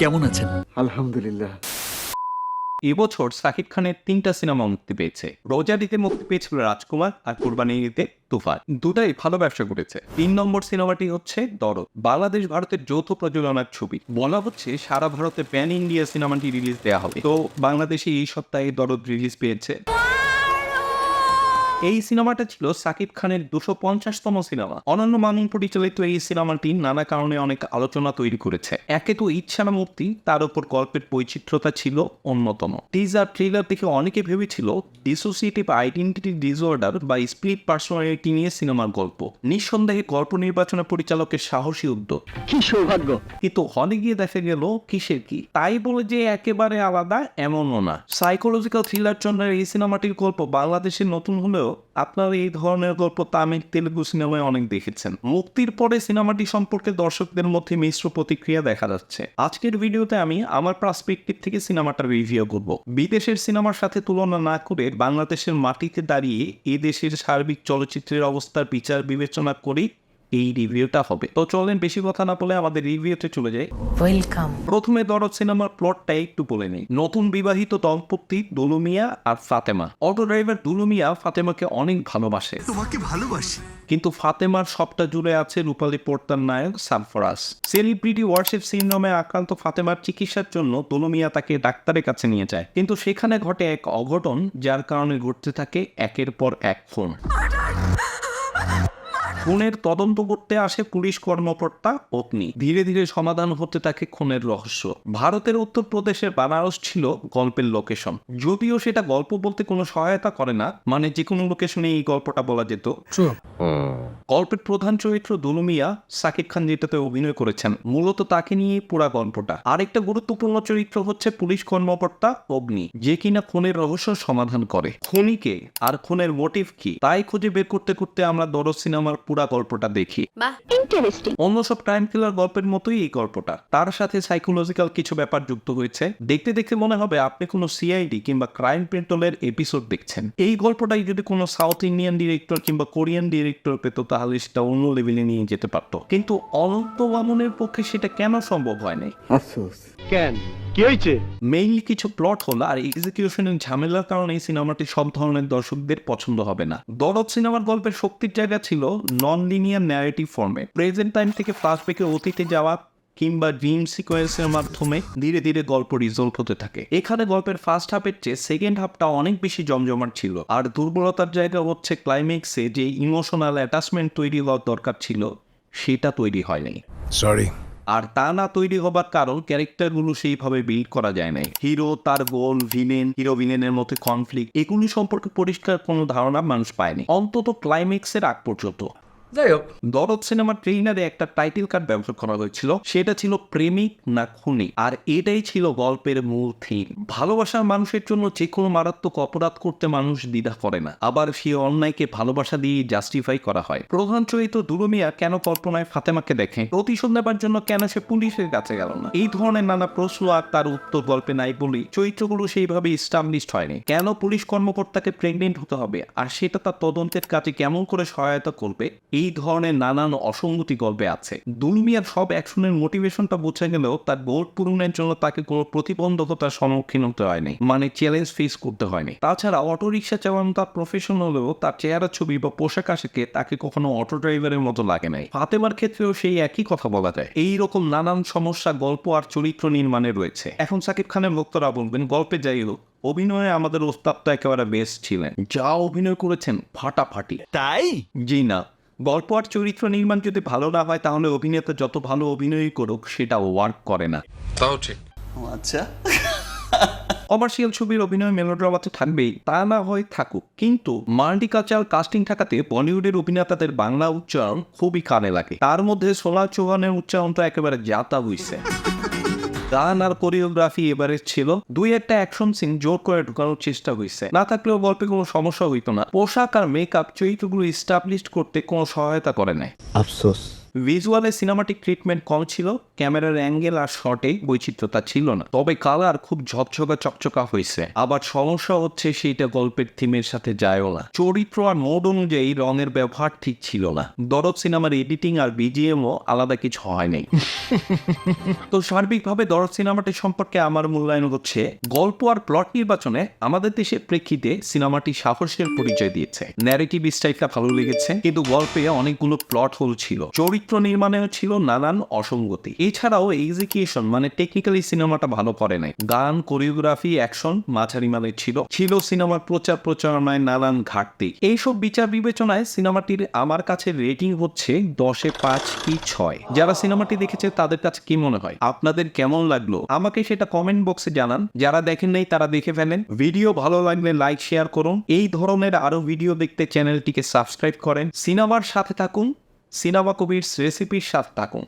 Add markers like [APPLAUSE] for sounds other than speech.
কেমন আছেন? আলহামদুলিল্লাহ। এবছর সাকিব খানের তিনটা সিনেমা মুক্তি পেয়েছে। রোজারিতে মুক্তি পেয়েছিল রাজকুমার আর কুরবানিতে তুফান। দুটাই ভালো ব্যবসা করেছে। তিন নম্বর সিনেমাটি হচ্ছে দরদ। বাংলাদেশ ভারতের যৌথ প্রযোজনার ছবি। বলা হচ্ছে সারা ভারতে প্যান ইন্ডিয়া সিনেমাটি রিলিজ দেওয়া হবে। তো বাংলাদেশে এই সপ্তাহে দরদ রিলিজ পেয়েছে। এই সিনেমাটা ছিল সাকিব খানের দুশো পঞ্চাশতম সিনেমা। অনন্য মামুন পরিচালিত এই সিনেমাটি নানা কারণে অনেক আলোচনা তৈরি করেছে। একে তো ইচ্ছানা মুক্তি তার উপর গল্পের বৈচিত্র্যতা ছিল অন্যতম। টিজার ট্রেলার দেখে অনেকে ভেবেছিল ডিসোসিয়েটিভ আইডেন্টিটি ডিসঅর্ডার বা স্প্লিট পার্সোনালিটি নিয়ে সিনেমার গল্প। নিঃসন্দেহে গল্প নির্বাচনের পরিচালকের সাহসী উদ্যোগ। কি সৌভাগ্য! কিন্তু হলে গিয়ে দেখা গেল কিসের কি? তাই বলে যে একেবারে আলাদা এমনও না। সাইকোলজিক্যাল থ্রিলার জন্য এই সিনেমাটির গল্প বাংলাদেশে নতুন হলেও আপনারা এই ধরনের গল্প তামিল তেলুগু সিনেমায় অনেক দেখেছেন। মুক্তির পরে সিনেমাটি সম্পর্কে দর্শকদের মধ্যে মিশ্র প্রতিক্রিয়া দেখা যাচ্ছে। আজকের ভিডিওতে আমি আমার পার্সপেক্টিভ থেকে সিনেমাটা রিভিউ করব। বিদেশের সিনেমার সাথে তুলনা না করে বাংলাদেশের মাটিতে দাঁড়িয়ে এ দেশের সার্বিক চলচ্চিত্রের অবস্থার বিচার বিবেচনা করেই এই রিভিউটা হবে। তো চলেন বেশি কথা না বলে আমাদের রিভিউতে চলে যাই। ওয়েলকাম প্রথমে দরদ সিনেমার প্লটটা একটু বলে নেই। নতুন বিবাহিত দম্পতি দুলুমিয়া আর ফাতেমা। অটো ড্রাইভার দুলুমিয়া ফাতেমাকে অনেক ভালোবাসে। তোমাকে ভালোবাসি। কিন্তু ফাতেমার সবটা জুড়ে আছে রূপালী পর্দার নায়ক সারফরাজ সেলিব্রিটি ওয়ার্শিপ সিনড্রোমে আক্রান্ত ফাতেমার চিকিৎসার জন্য দুলুমিয়া তাকে ডাক্তারের কাছে নিয়ে যায়। কিন্তু সেখানে ঘটে এক অঘটন যার কারণে ঘটতে থাকে একের পর এক খুন। খুনের তদন্ত করতে আসে পুলিশ কর্মকর্তা অগ্নি। ধীরে ধীরে সমাধান হতে থাকে খুনের রহস্য। ভারতের উত্তরপ্রদেশের বানারস ছিল গল্পের লোকেশন। যদিও সেটা গল্প বলতে কোনো সহায়তা করে না মানে যে কোনো লোকেশনে এই গল্পটা বলা যেত। গল্পের প্রধান চরিত্র দুলুমিয়া সাকিব খান যেটাতে অভিনয় করেছেন মূলত তাকে নিয়ে পুরা গল্পটা। আরেকটা গুরুত্বপূর্ণ চরিত্র হচ্ছে পুলিশ কর্মকর্তা অগ্নি যে কিনা খুনের রহস্য সমাধান করে। খুনিকে আর খুনের মোটিভ কি তাই খুঁজে বের করতে করতে আমরা দরজ সিনেমার পুরা গল্পটা দেখি। অন্য সব ক্রাইম কিলার গল্পের মতোই এই গল্পটা। তার সাথে সাইকোলজিক্যাল কিছু ব্যাপার যুক্ত হয়েছে। দেখতে দেখতে মনে হবে আপনি কোনো সিআইডি কিংবা ক্রাইম পেট্রোলের এপিসোড দেখছেন। এই গল্পটাই যদি কোনো সাউথ ইন্ডিয়ান ডিরেক্টর কিংবা কোরিয়ান ডিরেক্টর পেত তাহলে সেটা অন্য লেভেলে নিয়ে যেতে পারতো। কিন্তু অনন্ত মামুনের পক্ষে সেটা কেন সম্ভব হয়নি আফসোস। কেন? কি হয়েছে? মেইনলি কিছু প্লট হল আর এক্সিকিউশনের ঝামেলার কারণে এই সিনেমাটি সব ধরনের দর্শকদের পছন্দ হবে না। দরদ সিনেমার গল্পের শক্তির জায়গা ছিল নন লিনিয়ার ন্যারেটিভ ফর্মে প্রেজেন্ট টাইম থেকে ফ্লাশব্যাকে অতীতে যাওয়া কিংবা ড্রিম সিকোয়েন্সের মাধ্যমে ধীরে ধীরে গল্প রিজলভ হতে থাকে। এখানে গল্পের ফার্স্ট হাফের চেয়ে সেকেন্ড হাফটা অনেক বেশি জমজমাট ছিল। আর দুর্বলতার জায়গা হচ্ছে ক্লাইম্যাক্সে যে ইমোশনাল অ্যাটাচমেন্ট তৈরি হওয়ার দরকার ছিল সেটা তৈরি হয়নি। Sorry. আর তা না তৈরি হবার কারণ ক্যারেক্টারগুলো সেইভাবে বিল্ড করা যায় নাই। হিরো, তার গোল, ভিলেন, হিরো ভিলেনের মধ্যে কনফ্লিক্ট এগুলি সম্পর্কে পরিষ্কার কোনো ধারণা মানুষ পায়নি। অন্তত ক্লাইম্যাক্সের আগ পর্যন্ত। যাই হোক। দরদ সিনেমার ট্রেইনারে একটা টাইটেল কার্ড ব্যবহার করা হয়েছিল, সেটা ছিল প্রেমিক না খুনি, আর এটাই ছিল গল্পের মূল থিম। ভালোবাসার মানুষের জন্য যে কোনো মারাত্মক অপরাধ করতে মানুষ দ্বিধা করে না, আবার সেই অন্যায়কে ভালোবাসা দিয়ে জাস্টিফাই করা হয়। প্রধান চরিত্র দুলুমিয়া কেন কল্পনায় ফাতেমাকে দেখে? প্রতিশোধ নেবার জন্য কেন সে পুলিশের কাছে গেল না? এই ধরনের নানা প্রশ্ন আর তার উত্তর গল্পে নাই বলি চরিত্রগুলো সেইভাবে ইস্টাবলিশড হয়নি। কেন পুলিশ কর্মকর্তাকে প্রেগনেন্ট হতে হবে? আর সেটা তার তদন্তের কাজে কেমন করে সহায়তা করবে? এই ধরনের নানান অসঙ্গতি গল্পে আছে। দুলমিয়ার সব অ্যাকশনের মোটিভেশনটা বোঝা গেলেও তার গোল পূরণের জন্য তাকে কোনো প্রতিবন্ধকতার সম্মুখীন হতে হয়নি মানে চ্যালেঞ্জ ফেস করতে হয়নি। তাছাড়া অটো রিক্সা চালানো তার প্রফেশন হলেও তার চেহারা ছবি বা পোশাক আশাকে তাকে কখনো অটো ড্রাইভারের মতো লাগে নাই। ফাতেমার ক্ষেত্রেও সেই একই কথা বলা যায়। এই রকম নানান সমস্যা গল্প আর চরিত্র নির্মাণে রয়েছে। এখন সাকিব খানের ভক্তরা বলবেন গল্পে যাই হোক অভিনয়ে আমাদের ওস্তাদ তো একেবারে বেস্ট ছিলেন। যা অভিনয় করেছেন ফাটাফাটি। তাই? জি না। গল্প আর চরিত্র নির্মাণ যদি ভালো না হয় তাহলে অভিনেতা যত ভালো অভিনয় করুক সেটা ওয়ার্ক করে না। তাও ঠিক। আচ্ছা। কমার্শিয়াল ছবির অভিনয় মেলোড্রামা তো থাকবেই তা না হয় থাকুক। কিন্তু মাল্টিকালচারাল কাস্টিং থাকাতে বলিউডের অভিনেতাদের বাংলা উচ্চারণ খুবই কানে লাগে। তার মধ্যে সোলা চৌহানের উচ্চারণ তো একেবারে যাতা হইছে। গান আর কোরিওগ্রাফি এবারে ছিল। দুই একটা অ্যাকশন সিন জোর করে ঢুকানোর চেষ্টা হয়েছে না থাকলেও গল্পে কোনো সমস্যা হইতো না। পোশাক আর মেকআপ চরিত্রগুলো ইস্টাবলিশ করতে কোনো সহায়তা করে নাই। আফসোস। ভিজুয়ালে সিনেমাটিক ট্রিটমেন্ট কম ছিল। ক্যামেরার অ্যাঙ্গেল আর শটে বৈচিত্রতা ছিল না। তবে কালার খুব ঝকঝকা চকচকা হয়েছে। আবার সমস্যা হচ্ছে সেইটা গল্পের থিমের সাথে যায়ও না। চরিত্র আর মোড অনুযায়ী রঙের ব্যবহার ঠিক ছিল না। দরদ সিনেমার এডিটিং আর বিজিএমও আলাদা কিছু হয় নাই। [LAUGHS] তো সার্বিকভাবে দরদ সিনেমাটি সম্পর্কে আমার মূল্যায়ন হচ্ছে গল্প আর প্লট নির্বাচনে আমাদের দেশের প্রেক্ষিতে সিনেমাটি সাহসের পরিচয় দিয়েছে। ন্যারেটিভ স্টাইলটা ভালো লেগেছে কিন্তু গল্পে অনেকগুলো প্লট হোল ছিল। চরিত্র নির্মাণেও ছিল নানান অসঙ্গতি। এছাড়াও এক্সিকিউশন মানে টেকনিক্যালি সিনেমাটা ভালো করে নাই। গান কোরিওগ্রাফি অ্যাকশন মাঝারি মানের ছিল। ছিল সিনেমার প্রচার প্রচারণায় নানান ঘাটতি। এইসব বিচার বিবেচনায় সিনেমাটির আমার কাছে রেটিং হচ্ছে দশে পাঁচ কি ছয়। যারা সিনেমাটি দেখেছে, তাদের কাছে কি মনে হয়? আপনাদের কেমন লাগল? আমাকে সেটা কমেন্ট বক্সে জানান। যারা দেখেন নাই, তারা দেখে ফেলেন। ভিডিও ভালো লাগলে লাইক শেয়ার করুন। এই ধরনের আরও ভিডিও দেখতে চ্যানেলটিকে সাবস্ক্রাইব করেন। সিনেমার সাথে থাকুন। সিনেমা কবির রেসিপির সাথে থাকুন।